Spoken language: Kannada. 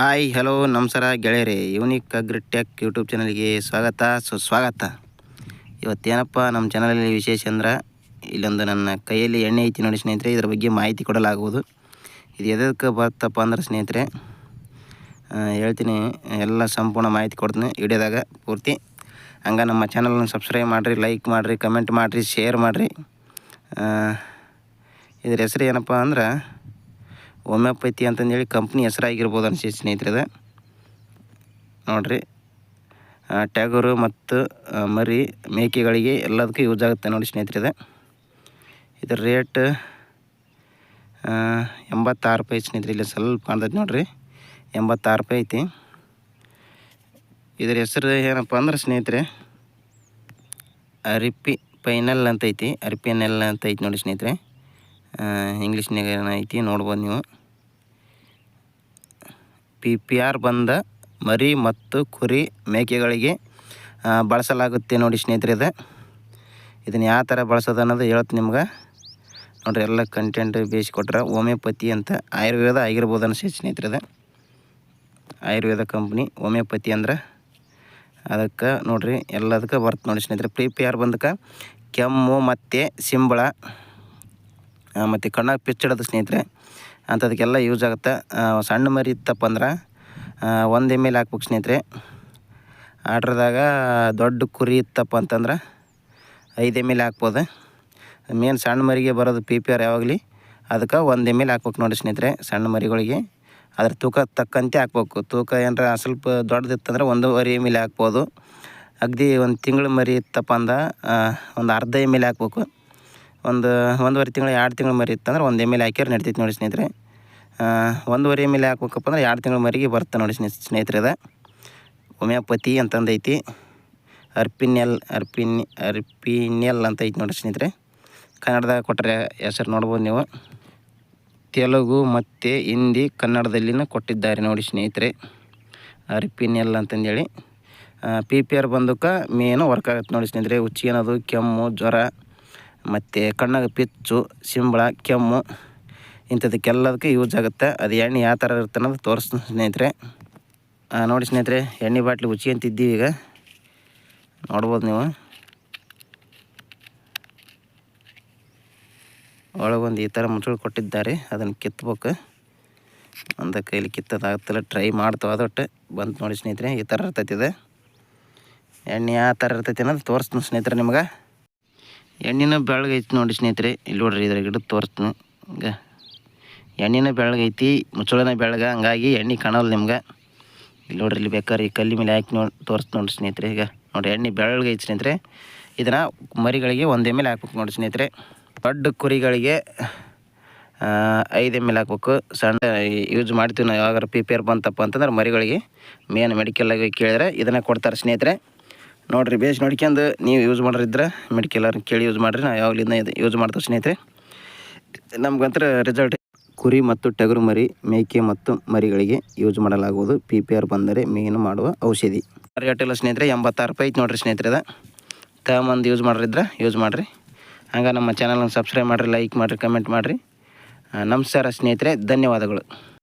ಹಾಯ್, ಹಲೋ, ನಮಸ್ಕಾರ ಗೆಳೆಯರೇ. ಯೂನಿಕ್ ಅಗ್ರಿಟೆಕ್ ಯೂಟ್ಯೂಬ್ ಚಾನಲ್ಗೆ ಸ್ವಾಗತ. ಸುಸ್ವಾಗತ. ಇವತ್ತೇನಪ್ಪ ನಮ್ಮ ಚಾನಲಲ್ಲಿ ವಿಶೇಷ ಅಂದ್ರೆ ಇಲ್ಲೊಂದು ನನ್ನ ಕೈಯಲ್ಲಿ ಎಣ್ಣೆ ಐತಿ ನೋಡಿ ಸ್ನೇಹಿತರೆ, ಇದ್ರ ಬಗ್ಗೆ ಮಾಹಿತಿ ಕೊಡಲಾಗುವುದು. ಇದು ಎದಕ್ಕೆ ಬರ್ತಪ್ಪ ಅಂದ್ರೆ ಸ್ನೇಹಿತರೆ ಹೇಳ್ತೀನಿ, ಎಲ್ಲ ಸಂಪೂರ್ಣ ಮಾಹಿತಿ ಕೊಡ್ತೀನಿ ವಿಡಿಯೋದಾಗ ಪೂರ್ತಿ. ಹಂಗೆ ನಮ್ಮ ಚಾನಲನ್ನು ಸಬ್ಸ್ಕ್ರೈಬ್ ಮಾಡಿರಿ ಲೈಕ್ ಮಾಡಿರಿ ಕಮೆಂಟ್ ಮಾಡಿರಿ ಶೇರ್ ಮಾಡಿರಿ. ಇದ್ರ ಹೆಸರು ಏನಪ್ಪ ಅಂದ್ರೆ ಹೋಮಿಯೋಪತಿ ಅಂತಂದೇಳಿ ಕಂಪ್ನಿ ಹೆಸರಾಗಿರ್ಬೋದು ಅನಿಸಿ ಸ್ನೇಹಿತರದ ನೋಡಿರಿ. ಟ್ಯಾಗರು ಮತ್ತು ಮರಿ ಮೇಕೆಗಳಿಗೆ ಎಲ್ಲದಕ್ಕೂ ಯೂಸ್ ಆಗುತ್ತೆ ನೋಡಿ ಸ್ನೇಹಿತರದ ಇದರ ರೇಟ್ ಎಂಬತ್ತಾರು ರೂಪಾಯಿ ಸ್ನೇಹಿತರೆ, ಇಲ್ಲಿ ಸ್ವಲ್ಪ ಕಾಣ್ತೈತೆ ನೋಡಿರಿ. ಎಂಬತ್ತಾರು ರೂಪಾಯಿ ಐತಿ. ಇದರ ಹೆಸರು ಏನಪ್ಪ ಅಂದ್ರೆ ಸ್ನೇಹಿತರೆ, ಅರಿಪಿ ಪೈನಲ್ ಅಂತ ಐತಿ. ಅರಿಪಿನೆಲ್ ಅಂತ ಐತಿ ನೋಡಿ ಸ್ನೇಹಿತರೆ. ಇಂಗ್ಲೀಷ್ನಾಗ ಏನೈತಿ ನೋಡ್ಬೋದು ನೀವು. ಪಿ ಪಿ ಆರ್ ಬಂದ ಮರಿ ಮತ್ತು ಕುರಿ ಮೇಕೆಗಳಿಗೆ ಬಳಸಲಾಗುತ್ತೆ ನೋಡಿ ಸ್ನೇಹಿತರೆ ಇದು ಇದನ್ನು ಯಾವ ಥರ ಬಳಸೋದು ಅನ್ನೋದು ಹೇಳ್ತೀನಿ ನಿಮ್ಗೆ. ನೋಡ್ರಿ, ಎಲ್ಲ ಕಂಟೆಂಟ್ ಬೇಯಿಸಿ ಕೊಟ್ರೆ ಹೋಮಿಯೋಪತಿ ಅಂತ ಆಯುರ್ವೇದ ಆಗಿರ್ಬೋದು ಅನಿಸಿ ಸ್ನೇಹಿತರೆ ಇದು ಆಯುರ್ವೇದ ಕಂಪ್ನಿ ಹೋಮಿಯೋಪತಿ ಅಂದ್ರೆ ಅದಕ್ಕೆ ನೋಡ್ರಿ, ಎಲ್ಲದಕ್ಕೆ ಬರ್ತ ನೋಡಿ ಸ್ನೇಹಿತರೆ. ಪಿ ಪಿ ಆರ್ ಬಂದಕ್ಕೆ ಕೆಮ್ಮು, ಮತ್ತು ಸಿಂಬಳ ಮತ್ತು ಕಣ್ಣಾಗ ಪಿಚ್ಚಿಡೋದು ಸ್ನೇಹಿತರೆ. ಅಂಥದಕ್ಕೆಲ್ಲ ಯೂಸ್ ಆಗುತ್ತೆ. ಸಣ್ಣ ಮರಿ ಇತ್ತಪ್ಪ ಅಂದ್ರೆ ಒಂದು ಎಂ ಎಲ್ ಹಾಕ್ಬೇಕು ಸ್ನೇಹಿತರೆ. ಆರ್ಡ್ರದಾಗ ದೊಡ್ಡ ಕುರಿ ಇತ್ತಪ್ಪ ಅಂತಂದ್ರೆ ಐದು ಎಂ ಎಲ್ ಹಾಕ್ಬೋದು. ಮೇನ್ ಸಣ್ಣ ಮರಿಗೆ ಬರೋದು ಪಿ ಪಿ ಆರ್ ಯಾವಾಗಲಿ, ಅದಕ್ಕೆ ಒಂದು ಎಂ ಎಲ್ ಹಾಕ್ಬೇಕು ನೋಡಿ ಸ್ನೇಹಿತರೆ, ಸಣ್ಣ ಮರಿಗಳಿಗೆ. ಅದ್ರ ತೂಕ ತಕ್ಕಂತೆ ಹಾಕ್ಬೇಕು. ತೂಕ ಏನಾರ ಸ್ವಲ್ಪ ದೊಡ್ಡದಿತ್ತಂದ್ರೆ ಒಂದೂವರೆ ಎಂ ಎಲ್ ಹಾಕ್ಬೋದು. ಅಗದಿ ಒಂದು ತಿಂಗಳು ಮರಿ ಇತ್ತಪ್ಪ ಅಂದ ಒಂದು ಅರ್ಧ ಎಂ ಎಲ್ ಹಾಕ್ಬೇಕು. ಒಂದು ಒಂದೂವರೆ ತಿಂಗಳು, ಎರಡು ತಿಂಗಳು ಮರಿ ಇತ್ತಂದ್ರೆ ಒಂದು ಎಂ ಎಲ್ ಹಾಕಿದ್ರೆ ನಡೀತೈತೆ ನೋಡಿ ಸ್ನೇಹಿತರೆ. ಒಂದುವರೆ ಎಂ ಎಲ್ ಹಾಕ್ಬೇಕಪ್ಪ ಅಂದ್ರೆ ಎರಡು ತಿಂಗಳು ಮರಿಗೆ ಬರುತ್ತೆ ನೋಡಿ ಸ್ನೇ ಸ್ನೇಹಿತರೆ ಅದ ಹೋಮಿಯೋಪತಿ ಅಂತಂದೈತಿ ಅರ್ಪಿನೆಲ್ ಅರ್ಪಿನ್ ಅರ್ಪಿನೆಲ್ ಅಂತ ಐತಿ ನೋಡಿ ಸ್ನೇಹಿತರೆ. ಕನ್ನಡದಾಗ ಕೊಟ್ಟರೆ ಹೆಸರು ನೋಡ್ಬೋದು ನೀವು. ತೆಲುಗು ಮತ್ತು ಹಿಂದಿ ಕನ್ನಡದಲ್ಲಿನ ಕೊಟ್ಟಿದ್ದಾರೆ ನೋಡಿ ಸ್ನೇಹಿತರೆ. ಅರ್ಪಿನೆಲ್ ಅಂತಂದೇಳಿ. ಪಿ ಪಿ ಆರ್ ಬಂದಕ್ಕೆ ಮೇನು ವರ್ಕ್ ಆಗುತ್ತೆ ನೋಡಿ ಸ್ನೇಹಿತರೆ. ಹುಚ್ಚಿ ಅನ್ನೋದು, ಕೆಮ್ಮು, ಜ್ವರ. ಮತ್ತು ಕಣ್ಣಾಗ ಪಿಚ್ಚು, ಸಿಂಬಳ, ಕೆಮ್ಮು ಇಂಥದಕ್ಕೆಲ್ಲದಕ್ಕೆ ಯೂಸ್ ಆಗುತ್ತೆ. ಅದು ಎಣ್ಣೆ ಯಾವ ಥರ ಇರುತ್ತೆ ಅನ್ನೋದು ತೋರಿಸ್ತೀನಿ ಸ್ನೇಹಿತರೆ. ನೋಡಿ ಸ್ನೇಹಿತರೆ, ಎಣ್ಣೆ ಬಾಟ್ಲಿ ಉಚ್ಚಿ ಅಂತಿದ್ದೀವಿ ಈಗ. ನೋಡ್ಬೋದು ನೀವು. ಒಳಗೊಂದು ಈ ಥರ ಮುಚ್ಚಳು ಕೊಟ್ಟಿದ್ದಾರೆ, ಅದನ್ನು ಕಿತ್ಬೇಕು. ಒಂದು ಕೈಲಿ ಕಿತ್ತದಾಗುತ್ತಲ್ಲ ಟ್ರೈ ಮಾಡ್ತೇವೆ ಅದೊಟ್ಟು. ಬಂತು ನೋಡಿ ಸ್ನೇಹಿತರೆ, ಈ ಥರ ಇರ್ತೈತಿ ಇದು. ಎಣ್ಣೆ ಯಾವ ಥರ ಇರ್ತೈತಿ ಅನ್ನೋದು ತೋರಿಸ್ತೀನಿ ಸ್ನೇಹಿತರೆ ನಿಮ್ಗೆ. ಎಣ್ಣಿನ ಬೆಳಗೈತಿ ನೋಡಿ ಸ್ನೇಹಿತರೆ. ಇಲ್ಲಿ ನೋಡ್ರಿ ಇದ್ರ ಗಿಡ ತೋರಿಸ್ತೀನಿ. ಹಿಂಗೆ. ಎಣ್ಣಿನ ಬೆಳಗೈತಿ ಮುಚ್ಚಳನ ಬೆಳಗ. ಹಂಗಾಗಿ ಎಣ್ಣೆ ಕಾಣಲ್ಲ ನಿಮ್ಗೆ. ಇಲ್ಲಿ ನೋಡ್ರಿ ಇಲ್ಲಿ ಬೇಕಾದ್ರೆ ಈ ಕಲ್ಲಿ ಮೇಲೆ ಹಾಕಿ ನೋಡಿ ತೋರಿಸ್ ನೋಡಿ ಸ್ನೇಹಿತರೆ. ಈಗ ನೋಡಿ ಎಣ್ಣೆ ಬೆಳಗೈತಿ ಸ್ನೇಹಿತರೆ. ಇದನ್ನು ಮರಿಗಳಿಗೆ ಒಂದೇ ಮೇಲೆ ಹಾಕ್ಬೇಕು ನೋಡಿ ಸ್ನೇಹಿತರೆ. ದೊಡ್ಡ ಕುರಿಗಳಿಗೆ ಐದು ಎಂ ಎಲ್ ಹಾಕ್ಬೇಕು. ಸಣ್ಣ, ಯೂಸ್ ಮಾಡ್ತೀವಿ ನಾವು ಯಾವಾಗ ಪಿ ಪಿ ಆರ್ ಬಂತಪ್ಪ ಅಂತಂದ್ರೆ ಮರಿಗಳಿಗೆ. ಮೇನ್ ಮೆಡಿಕಲ್ಲಾಗಿ ಕೇಳಿದ್ರೆ ಇದನ್ನು ಕೊಡ್ತಾರೆ ಸ್ನೇಹಿತರೆ. ನೋಡಿರಿ ಬೇಸ್ ನೋಡ್ಕೊಂಡು ನೀವು ಯೂಸ್ ಮಾಡೋರಿದ್ರೆ, ಮೆಡಿಕಲ್ ಕೇಳಿ ಯೂಸ್ ಮಾಡಿರಿ, ನಾವು ಯಾವಾಗಲಿಂದ ಇದು ಯೂಸ್ ಮಾಡ್ತೀವಿ ಸ್ನೇಹಿತರೆ. ನಮ್ಗಂತರ ರಿಸಲ್ಟ್ ಕುರಿ ಮತ್ತು ಟಗರು ಮರಿ, ಮೇಕೆ ಮತ್ತು ಮರಿಗಳಿಗೆ ಯೂಸ್ ಮಾಡಲಾಗುವುದು. ಪಿ ಪಿ ಆರ್ ಬಂದರೆ ಮೀನು ಮಾಡುವ ಔಷಧಿ. ರೇಟ್ ಸ್ನೇಹಿತರೆ, ಎಂಬತ್ತಾರು ರೂಪಾಯಿ ಐತೆ ನೋಡಿರಿ ಸ್ನೇಹಿತರೆ ಅದ. ತಗೊಂಬಂದು ಯೂಸ್ ಮಾಡ್ರಿದ್ರೆ ಯೂಸ್ ಮಾಡಿರಿ. ಹಂಗೆ ನಮ್ಮ ಚಾನಲ್ನ ಸಬ್ಸ್ಕ್ರೈಬ್ ಮಾಡಿರಿ ಲೈಕ್ ಮಾಡಿರಿ ಕಮೆಂಟ್ ಮಾಡಿರಿ. ನಮಸ್ಕಾರ ಸ್ನೇಹಿತರೆ, ಧನ್ಯವಾದಗಳು.